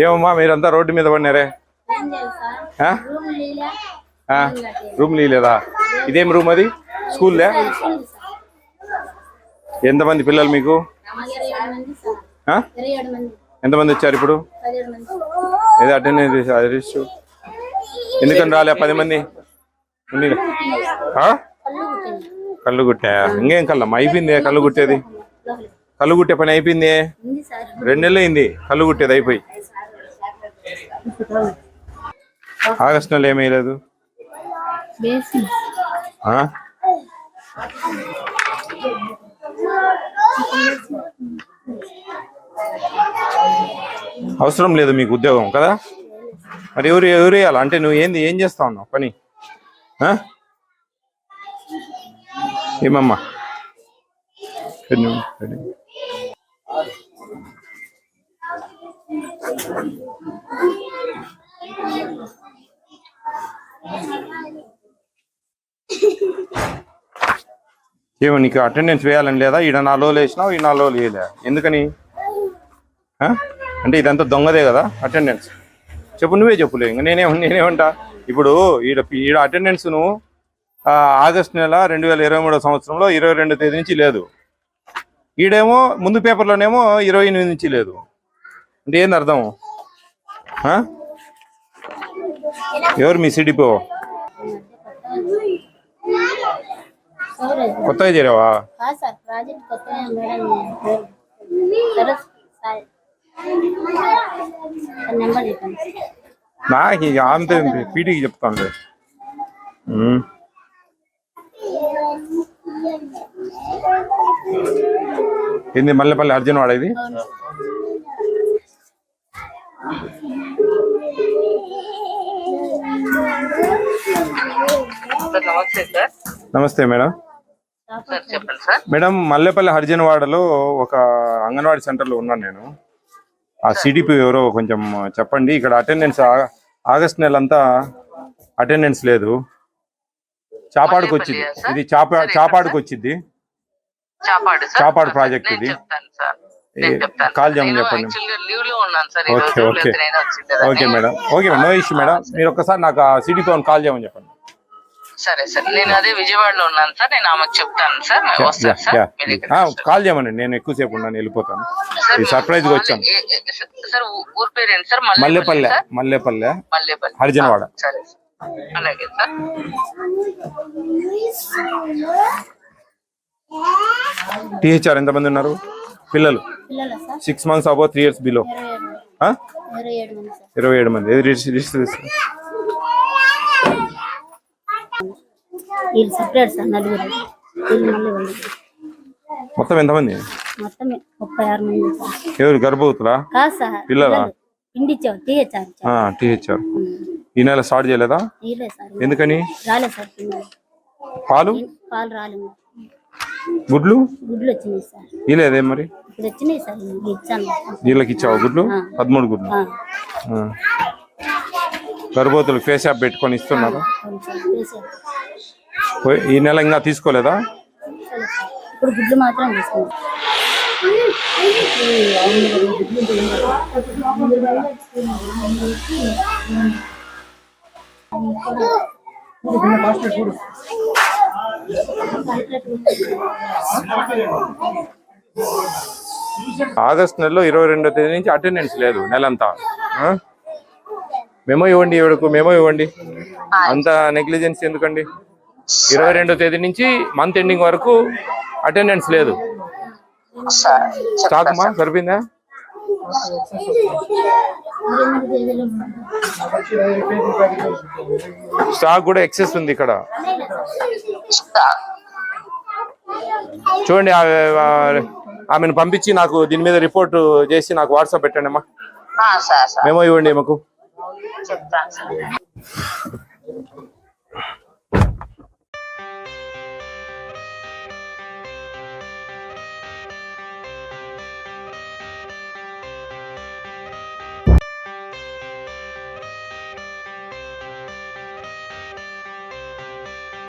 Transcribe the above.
ఏమమ్మా మీరంతా రోడ్డు మీద పడినారే? రూమ్ లేదా ఇదేం రూమ్ అది? స్కూల్లే స్కూల్ ఎంతమంది పిల్లలు మీకు? ఎంతమంది వచ్చారు ఇప్పుడు? ఏదో అటెండ్ రిజిస్టర్ ఎందుకని రాలే పది మంది? కళ్ళు కుట్టింది ఇంకేం కళ్ళమ్మా? అయిపోయింది కళ్ళు కుట్టేది? కళ్ళు కుట్టే పని అయిపోయింది? రెండు నెలలు అయింది కళ్ళు కుట్టేది అయిపోయి. ఆగస్ట్ నెల ఏమీ లేదు? అవసరం లేదు మీకు ఉద్యోగం కదా? మరి ఎవరు ఎవరు వేయాలి? అంటే నువ్వు ఏంది? ఏం చేస్తా ఉన్నావు? పని? ఏమమ్మా ఏమో నీకు అటెండెన్స్ వేయాలని లేదా? ఈడ నా లోలు వేసినావు ఈ నా లోలు వేయలే. ఎందుకని? ఆ? అంటే ఇదంతా దొంగదే కదా అటెండెన్స్ చెప్పు నువ్వే చెప్పులే ఇంకా నేనే నేనేమంటా ఇప్పుడు ఈడ ఈడ అటెండెన్స్ నువ్వు ఆగస్ట్ నెల రెండు వేల ఇరవై మూడో సంవత్సరంలో ఇరవై రెండు తేదీ నుంచి లేదు. ఈడేమో ముందు పేపర్లోనేమో ఇరవై ఎనిమిది నుంచి లేదు. అంటే ఏంది అర్థం? ఎవరు మీ సిడిపో కొత్తగా చేరావా? నాకు అంతే పీటీకి చెప్తాను ఏంది మల్లెపల్లి అర్జున్ వాడ ఇది? అవును. సార్ నమస్తే మేడం. మేడం మల్లెపల్లి హరిజన్ వాడలో ఒక అంగన్వాడీ సెంటర్లో ఉన్నాను నేను. ఆ సిడిపి ఎవరో కొంచెం చెప్పండి. ఇక్కడ అటెండెన్స్ ఆగస్ట్ నెలంతా అటెండెన్స్ లేదు. చాపాడుకు వచ్చింది. ఇది చాపా చాపాడుకు వచ్చింది. చాపాడు ప్రాజెక్ట్ ఇది. కాల్ చేయమని చెప్పండి. Okay okay. Okay madam. Okay madam. No issue madam. మీరు ఒక్కసారి నాకు ఆ అని కాల్ చేయమని చెప్పండి. సరే సార్. నేను అదే విజయవాడలో ఉన్నాను సార్. నేను ఆమెకు చెప్తాను సార్. వస్తాను. కాల్ చేయమని నేను ఎక్కువసేపు ఉన్నాను వెళ్ళిపోతాను. సర్ప్రైజ్గా వచ్చాను. సార్ ఊరు పేరు ఏంటి సార్? మల్లెపల్లె మల్లెపల్లె మల్లేపల్లి. హరిజనవాడ. ఆ, సరే సార్. అలాగే సార్. టీహెచ్ఆర్ ఎంతమంది ఉన్నారు? పిల్లలు? Six months above three years below ఇరవై ఏడు మంది. ఏది రిజిస్టర్ మొత్తం ఎంతమంది? ఎవరు గర్భవతులా? పిల్లలా? టీహెచ్ఆర్ ఈ నెల స్టార్ట్ చేయలేదా? ఎందుకని? పాలు? గుడ్లు? గుడ్లు ఇలేదే మరి? ఇప్పుడు వచ్చినాయి సార్ ఇచ్చాను. వీళ్ళకి ఇచ్చావు గుడ్లు. పదమూడు గుడ్లు. గర్భవతులు ఫేస్ యాప్ పెట్టుకొని ఇస్తున్నారు? ఈ నెల ఇంకా తీసుకోలేదా. ఇప్పుడు గుడ్లు మాత్రం తీసుకున్నాం ఆగస్ట్ నెలలో ఇరవై రెండో తేదీ నుంచి అటెండెన్స్ లేదు నెలంతా? మెమో ఇవ్వండి ఎవడకు మెమో ఇవ్వండి. అంత నెగ్లిజెన్స్ ఎందుకండి? ఇరవై రెండో తేదీ నుంచి మంత్ ఎండింగ్ వరకు అటెండెన్స్ లేదు. సార్ స్టాక్ మా? సరిపోయిందా? స్టాక్ కూడా ఎక్సెస్ ఉంది ఇక్కడ. చూడండి ఆమెను పంపించి నాకు దీని మీద రిపోర్ట్ చేసి నాకు వాట్సాప్ పెట్టండి అమ్మా. మెమో ఇవ్వండి మాకు.